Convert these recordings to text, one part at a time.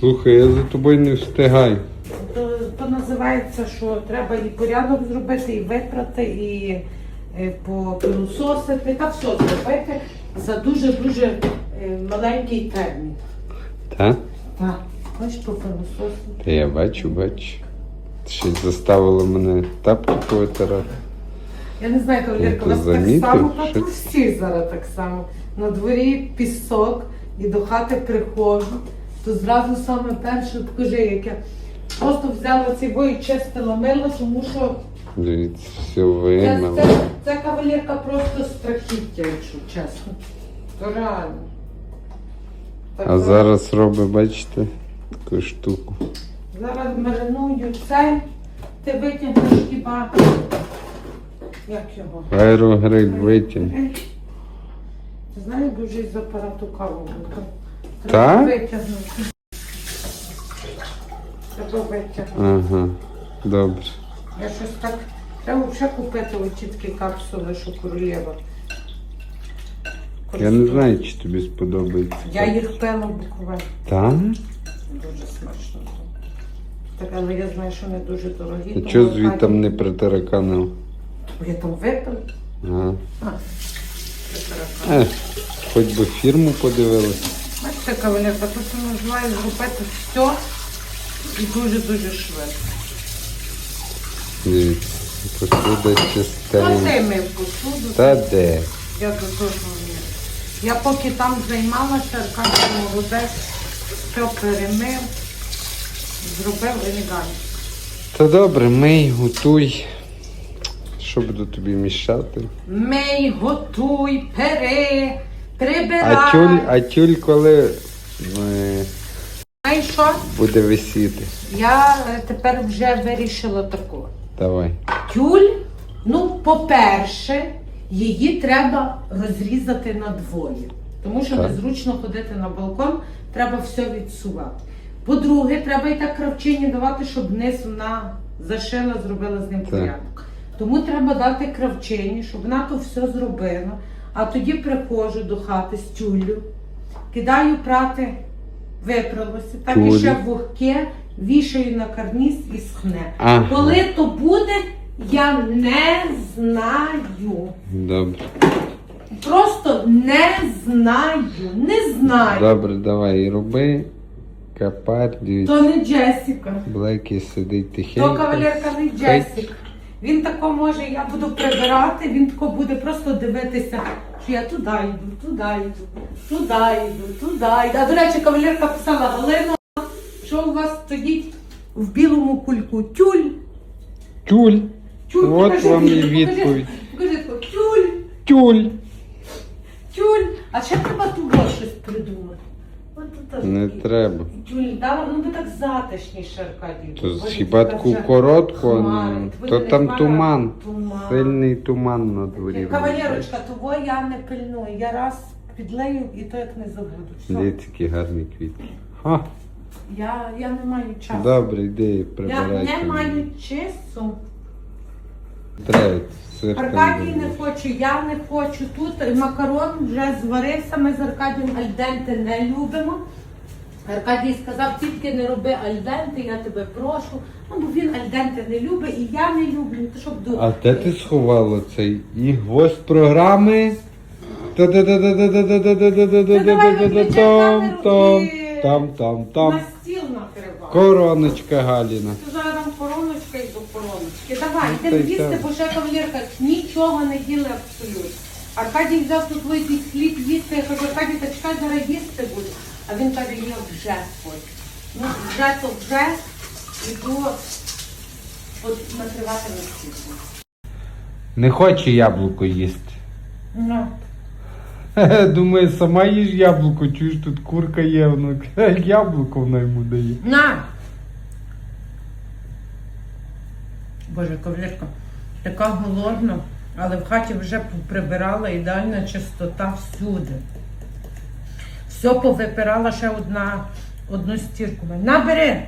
Слухай, я за тобою не встигаю. То, то називається, що треба і порядок зробити, і випрати, і е, попилососити, та все зробити за дуже-дуже е, маленький термін. Та? Так, хочеш попилососити? Та я бачу, бачу. Ти щось заставила мене тапки повитирати. Я не знаю, Кавалерка, у вас так замітив, само, що- та всі зараз так само. На дворі пісок і до хати приходжу, то зразу саме перше покажи, як я просто взяла цей бой і чистила мило, тому що Дивіться, все це, вимило. це, це кавалерка просто страхіття, якщо чесно. То реально. Так, А зараз робить, бачите, таку штуку. Зараз мариную це, ти витягнеш хіба. Як його? Аерогриль витягне. Ти знаєш, дуже з апарату каву. Так? витягнути. Треба витягнути. Ага, добре. Я щось так. Треба взагалі купити оці такі капсули, що королева. Я не знаю, чи тобі сподобається. Я їх пила буквально. Там? Дуже смачно. Так, але я знаю, що вони дуже дорогі. А тому чого звітом не притараканив? Я там випила. Ага. А. Е, хоч би фірму подивилися. Бачите, кавалерка, тут можна зробити все і дуже-дуже швидко. Дивіться, посуда чистенька. мив посуду. Та де? Я до того вмію. Я поки там займалася, Аркадій молодець, все перемив, зробив елегантно. Та добре, мий, готуй. Що буду тобі мішати? Мий, готуй, пери, прибирай. А тюль, а тюль коли е, Знаєш що? буде висіти? Я е, тепер вже вирішила таку. Давай. Тюль, ну, по-перше, її треба розрізати на двоє. Тому що Так. незручно ходити на балкон, треба все відсувати. По-друге, треба і так кравчині давати, щоб низ вона зашила, зробила з ним порядок. Тому треба дати кравчині, щоб вона то все зробила. А тоді приходжу до хати з тюллю, кидаю прати, випралося, так і ще вогке, вішаю на карніз і схне. Ага. Коли то буде, я не знаю. Добре. Просто не знаю. Не знаю. Добре, давай роби. Капар, дивіться. То не Джесіка. Блекі сидить То кавалерка не Джесіка. Він тако може, я буду прибирати, він тако буде просто дивитися, що я туди йду, туди йду, туди йду, туди йду. А до речі, кавалерка писала Галина, що у вас стоїть в білому кульку тюль. Тюль. Тюль, От покажи, вам і покажи, відповідь. Покажи, тако, тюль. Тюль. Тюль, а ще треба тут щось придумати. Не треба. Тюль, да, ну би так затишніше, Аркадій. То Боже, хіба така таку вже коротку, а хмара. не- Твої то не там хмара, туман. туман. Сильний туман на дворі. Кавалерочка, того я не пильную. Я раз підлею і то як не забуду. Все. Дивіться, які гарні квіти. Ха. Я, я не маю часу. Добре, йди я не маю часу. Аркадій не хочу, я не хочу. Тут макарон вже зварився, ми з Аркадієм альденте не любимо. Аркадій сказав, тільки не роби альденте, я тебе прошу. Ну, бо він альденте не любить і я не люблю. Ну, То щоб А де ти сховала цей і гвоздь програми? Там, там, там. На стіл накривав. Короночка Галіна. Ти зараз там короночка і до короночки. Давай, та йдемо їсти, бо ще кавалерка нічого не їли абсолютно. Аркадій взяв тут твій хліб їсти, я кажу, Аркадій, та чекай, зараз їсти буде. А він каже, я вже хочу. Ну, вже то вже йду от накривати на стіл. Не хоче яблуко їсти. Ну, Думаю, сама їж яблуко, чуєш, тут курка є, воно яблуко вона йому дає. на! Боже, кавалерка, така голодна, але в хаті вже прибирала ідеальна чистота всюди. Все повипирала ще одна, одну стірку. Набери!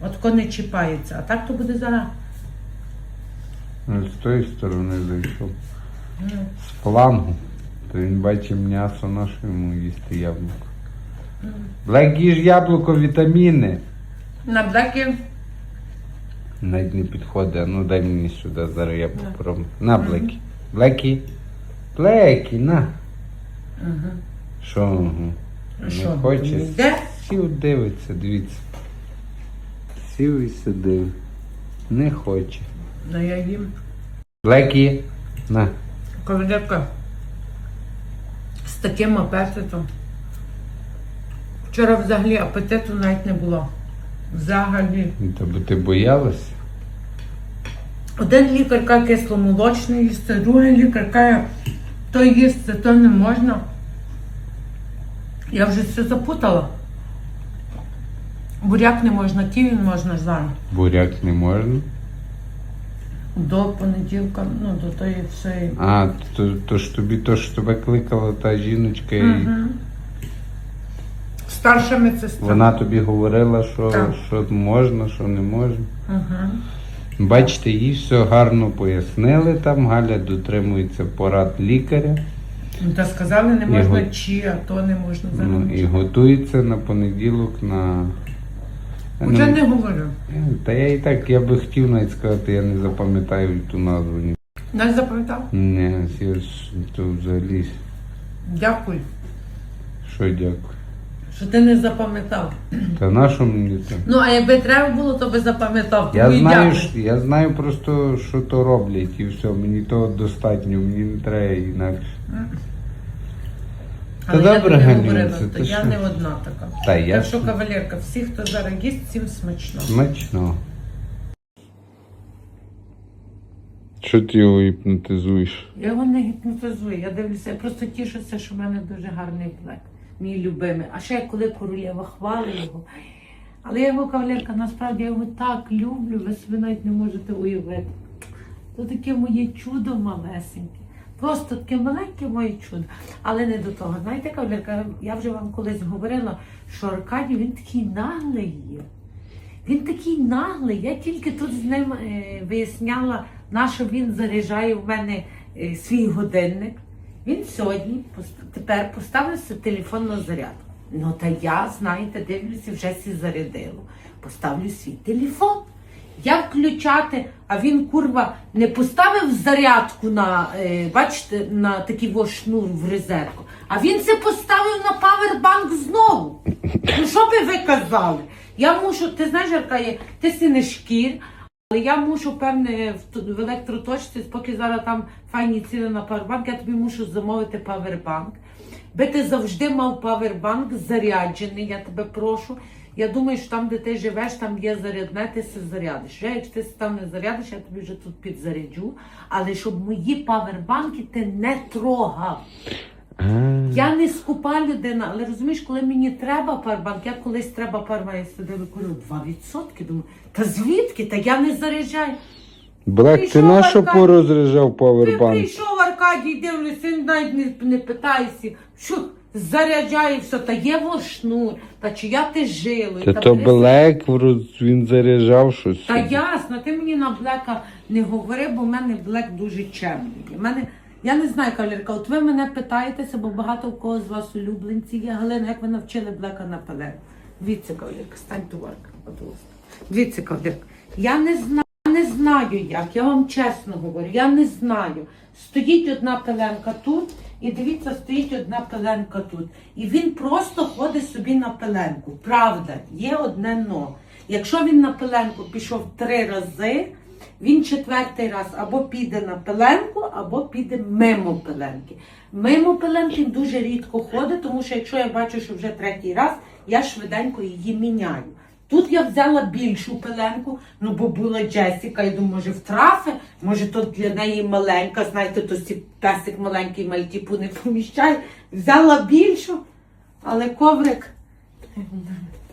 Отко не чіпається, а так то буде зараз. Ну, З тої сторони зайшов. Ну, З флангу. То він бачить м'ясо, на що йому їсти яблуко. Блек їж яблуко, вітаміни. На блекі Навіть не підходить, а ну дай мені сюди, зараз я попробую. На, Блекі. Блекі. Блекі, на. Угу. Що? угу? Не Що? хочеш? Йде? Сів дивиться, дивіться. Сів і сидив. Не хоче. Ну я їм. Блекі. На. Кавалерка з таким апетитом. Вчора взагалі апетиту навіть не було. Взагалі. Та бо ти боялася? Один лікар каже кисломолочний їсти, другий лікар каже, то їсти, то не можна. Я вже все запутала. Буряк не можна, ківі не можна зараз. Буряк не можна. До понеділка, ну до тої всієї. А, то, то ж тобі то ж тебе кликала та жіночка і Мгм. Старша медсестра. вона тобі говорила, що, Так. що можна, що не можна. Угу. Бачите, їй все гарно пояснили там, Галя дотримується порад лікаря Ну, та сказали, не можна Його- чи, а то не можна зараз. ну, і готується на понеділок на. Уже Ну, не говорю. Та я і так, я би хотів навіть сказати, я не запам'ятаю ту назву. Ні, Не запам'ятав? Ні, я ж то взагалі. Дякую, Що дякую. Що ти не запам'ятав. Та на що мені це? Ну, а якби треба було, то би запам'ятав. Я Тому і знаю, дякую. я знаю просто, що то роблять і все. Мені того достатньо, мені не треба інакше. Але я добре, тобі Галюнце, говорила, ти то я що? не одна така. Та я Так що, кавалерка, всі, хто зараз їсть, всім смачно. смачно. Що ти його гіпнотизуєш? Я його не гіпнотизую, я дивлюся, я просто тішуся, що в мене дуже гарний блек, мій любимий. А ще коли королева хвалить його. Але я його кавалерка, насправді я його так люблю, ви собі навіть не можете уявити. То таке моє чудо малесеньке. Просто таке маленьке моє чудо. Але не до того. Знаєте, кавалерка, я вже вам колись говорила, що Аркадій він такий наглий є. Він такий наглий. Я тільки тут з ним е, виясняла, на що він заряджає в мене е, свій годинник. Він сьогодні тепер поставив свій телефон на зарядку. Ну та я, знаєте, дивлюся, вже сі зарядило. Поставлю свій телефон. Я включати, а він курва не поставив зарядку на, е, бачите, на такий во шнур в резерву, а він це поставив на павербанк знову. Ну що би ви казали? Я мушу, ти знаєш, Аркає, ти си не шкір, але я мушу, певне, в, електроточці, поки зараз там файні ціни на павербанк, я тобі мушу замовити павербанк. Би ти завжди мав павербанк заряджений, я тебе прошу. Я думаю, що там, де ти живеш, там є зарядне, ти се зарядиш. Вже якщо ти там не зарядиш, я тобі вже тут підзаряджу. Але щоб мої павербанки ти не трогав. Я не скупа людина, але розумієш, коли мені треба павербанк, я колись треба павербанк, я сюди викурю 2%. Думаю, та звідки? Та я не заряджаю. Блек, ти Прийшов на що Аркадій. порозряджав Ти павербанк? прийшов Аркадій, дивлюся, він навіть не, не питається, що заряджає все, та є во шнур, та чия ти жилою. Та то бери Блек, вроз- він заряджав щось. Та ясно, ти мені на блека не говори, бо в мене блек дуже чемний. У мене, я не знаю, кавалерка, от ви мене питаєтеся, бо багато в кого з вас улюбленці є. Галина, як ви навчили блека на пелен? Дивіться, кавалерка, стань ласка. Дивіться, кавалерка. Я не знаю, не знаю як, я вам чесно говорю, я не знаю. Стоїть одна пеленка тут, і дивіться, стоїть одна пеленка тут. І він просто ходить собі на пеленку. Правда, є одне но. Якщо він на пеленку пішов три рази, він четвертий раз або піде на пеленку, або піде мимо пеленки. Мимо пеленки дуже рідко ходить, тому що якщо я бачу, що вже третій раз, я швиденько її міняю. Тут я взяла більшу пеленку, ну бо була Джесіка, і думаю, може втрафи, може то для неї маленька, знаєте, то песик маленький мальтіпу не поміщає. Взяла більшу, але коврик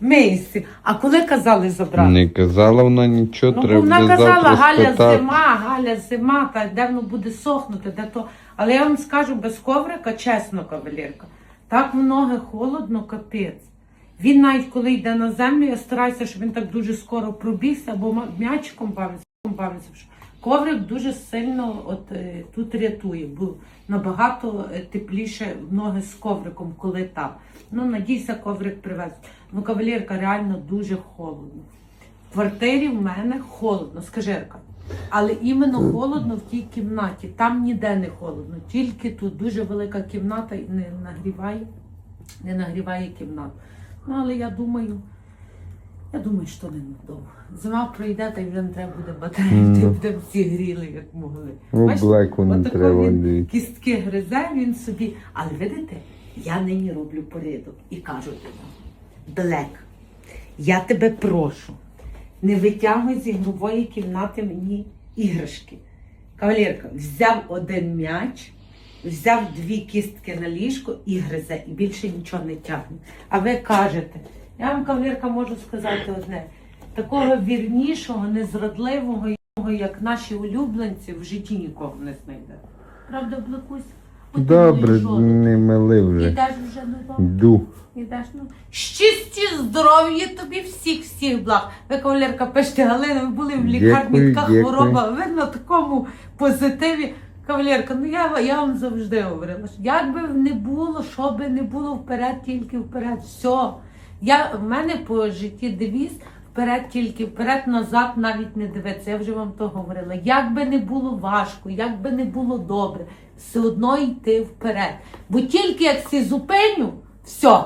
мийся. А коли казали забрати? Не казала вона нічого, Ну, треба вона буде казала, завтра Галя спитати. зима, Галя зима, та де воно буде сохнути, де то. Але я вам скажу без коврика, чесно, кавалерка, так в ноги холодно, капець. Він навіть коли йде на землю, я стараюся, щоб він так дуже скоро пробігся, або м'ячиком бавиться, бавиться. Коврик дуже сильно от, е, тут рятує, бо набагато е, тепліше ноги з ковриком, коли там. Ну, надійся, коврик привез. Ну, кавалерка, реально дуже холодно. В квартирі в мене холодно, скажи, Ерка. Але іменно холодно в тій кімнаті. Там ніде не холодно. Тільки тут дуже велика кімната і не нагріває, не нагріває кімнату. Ну, але я думаю, я думаю, що не надовго. Зима пройде, та й вже не треба буде батареї, mm. будемо всі гріли, як могли. Ну, Бачите, Блеку не отако треба, він дивіться. кістки гризе, він собі. Але видите, я нині роблю порядок і кажу тобі, Блек, я тебе прошу, не витягуй з ігрової кімнати мені іграшки. Кавалерка взяв один м'яч, взяв дві кістки на ліжко і гризе, і більше нічого не тягне. А ви кажете, я вам, кавалерка, можу сказати одне: такого вірнішого, незрадливого, як наші улюбленці, в житті нікого не знайде. Правда, Блакусь? От Добре, не мили вже. Ідеш вже додому. Ідеш, ну. Щасті, здоров'я тобі всіх, всіх благ. Ви, кавалерка, пишете, Галина, ви були в лікарні, така хвороба. Ви на такому позитиві. Кавалерка, ну я, я вам завжди говорила, що як би не було, що би не було вперед, тільки вперед. Все. Я, в мене по житті девіз вперед, тільки вперед, назад навіть не дивитися. Я вже вам то говорила. Як би не було важко, як би не було добре, все одно йти вперед. Бо тільки як сі зупиню, все.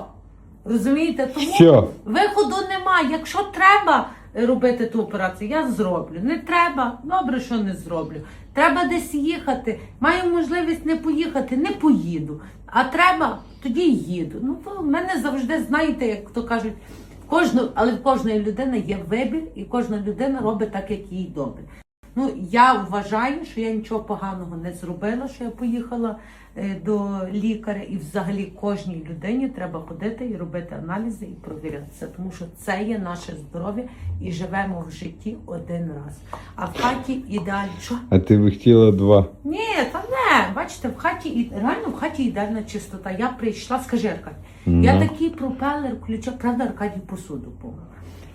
Розумієте? Тому Все. виходу немає. Якщо треба робити ту операцію, я зроблю. Не треба, добре, що не зроблю. Треба десь їхати. Маю можливість не поїхати, не поїду. А треба, тоді їду. Ну, в мене завжди, знаєте, як то кажуть, кожну, але в кожної людини є вибір, і кожна людина робить так, як їй добре. Ну, я вважаю, що я нічого поганого не зробила, що я поїхала е, до лікаря, і взагалі кожній людині треба ходити і робити аналізи і провірятися, тому що це є наше здоров'я і живемо в житті один раз. А в хаті ідеально. Що? А ти би хотіла два. Ні, та не, бачите, в хаті і- реально в хаті ідеальна чистота. Я прийшла, скажи, Аркадій, я Ну. такий пропелер включав, правда, Аркадій посуду помив.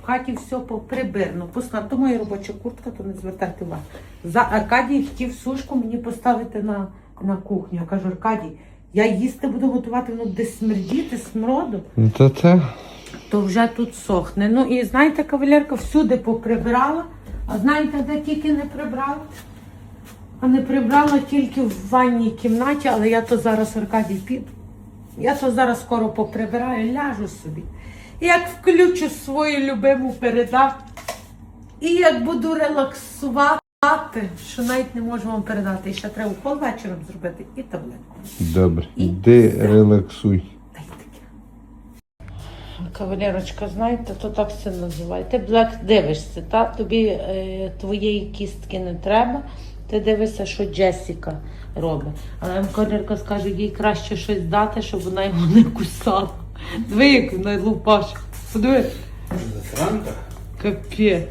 В хаті все поприбирно, поставив. То моя робоча куртка, то не звертайте увагу. За Аркадій хотів сушку мені поставити на, на кухню. Я кажу, Аркадій, я їсти буду готувати, воно десь смердіти, смроду Ну то це. то вже тут сохне. Ну і знаєте, кавалерка всюди поприбирала, а знаєте, де тільки не прибрала? А не прибрала тільки в ванній кімнаті, але я то зараз Аркадій піду. Я то зараз скоро поприбираю, ляжу собі. Як включу свою любиму передачу, і як буду релаксувати, що навіть не можу вам передати. І ще треба укол вечором зробити і таблетку. Добре. І Іди все. релаксуй. Та й таке. Кавалерочка, знаєте, то так це називає. Ти Блек дивишся, та? тобі е, твоєї кістки не треба. Ти дивишся, що Джесіка робить. Але кавалерка скаже, їй краще щось дати, щоб вона його не кусала. Диви, як вона лупаше. Подиви. Франка? Капець.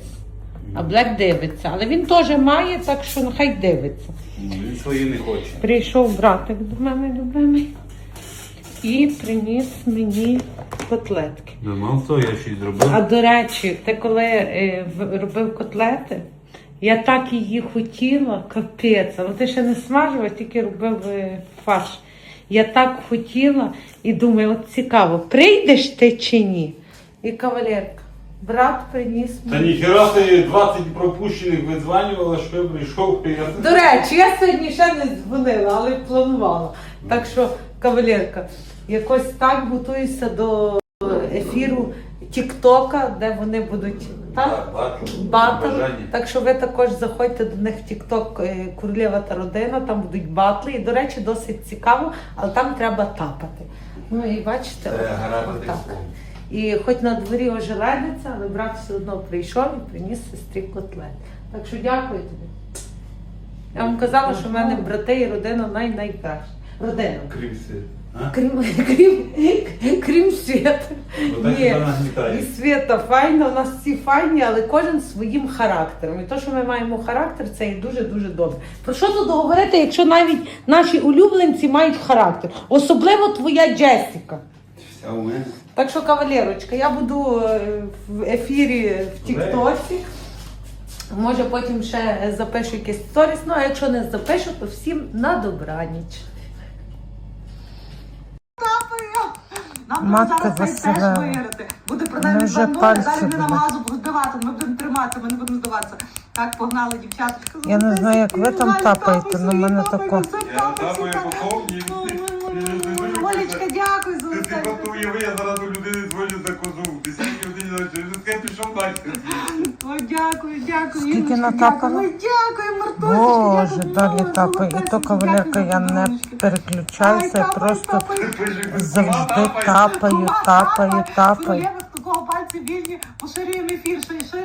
А Блек дивиться. Але він теж має, так що нехай дивиться. Він свої не хоче. Прийшов братик до мене любимий і приніс мені котлетки. Ну, мав то, я щось зробив. А до речі, ти коли е, в- робив котлети, я так її хотіла, капець, але ти ще не смажив, а тільки робив е, фарш. Я так хотіла і думаю, от цікаво, прийдеш ти чи ні? І кавалерка, брат приніс Та ніхера ти 20 пропущених видзванювала, що я прийшов, я... До речі, я сьогодні ще не дзвонила, але планувала. Так що, кавалерка, якось так готуюся до ефіру Тіктока, де вони будуть так? Батл. Так що ви також заходьте до них в Тікток Курлєва та родина, там будуть батли. І, до речі, досить цікаво, але там треба тапати. Ну і бачите, гарати І хоч на дворі ожеледиться, але брат все одно прийшов і приніс сестрі котлет. Так що дякую тобі. Я вам казала, що в мене брати і родина най-найкраща. Родина. Крім? Крім, крім, крім Свята. Ні. нагнітає. І Свята файна, у нас всі файні, але кожен своїм характером. І те, що ми маємо характер, це і дуже-дуже добре. Про що тут говорити, якщо навіть наші улюбленці мають характер? Особливо твоя Джесіка. Вся у мене. Так що, кавалерочка, я буду е, в ефірі в Тіктоці. Може потім ще запишу якийсь сторіс, ну а якщо не запишу, то всім на добраніч. Нам Матка треба зараз цей теж виграти. Буде принаймні 2-0, пальці далі вони нам будуть. газу будуть давати, ми будемо тримати, ми не будемо здаватися. Так, погнали, дівчаточка. Я не знаю, як ви там тапаєте, але в мене тако. Я тапаю по повній. Не знаю, ой, Олечка, дякую за усе. ти готує, я зараз ночі. Пішов далі. Ой, дякую, дякую. Скільки Інночка, натапала? дякую. Ой, дякую, Мартусечка, Боже, дякую. далі Ой. І то кавалерка, я не переключаюся, я просто завжди тапаю, тапаю, тапаю. Королева, такого пальці вільні, поширюємо ефір, що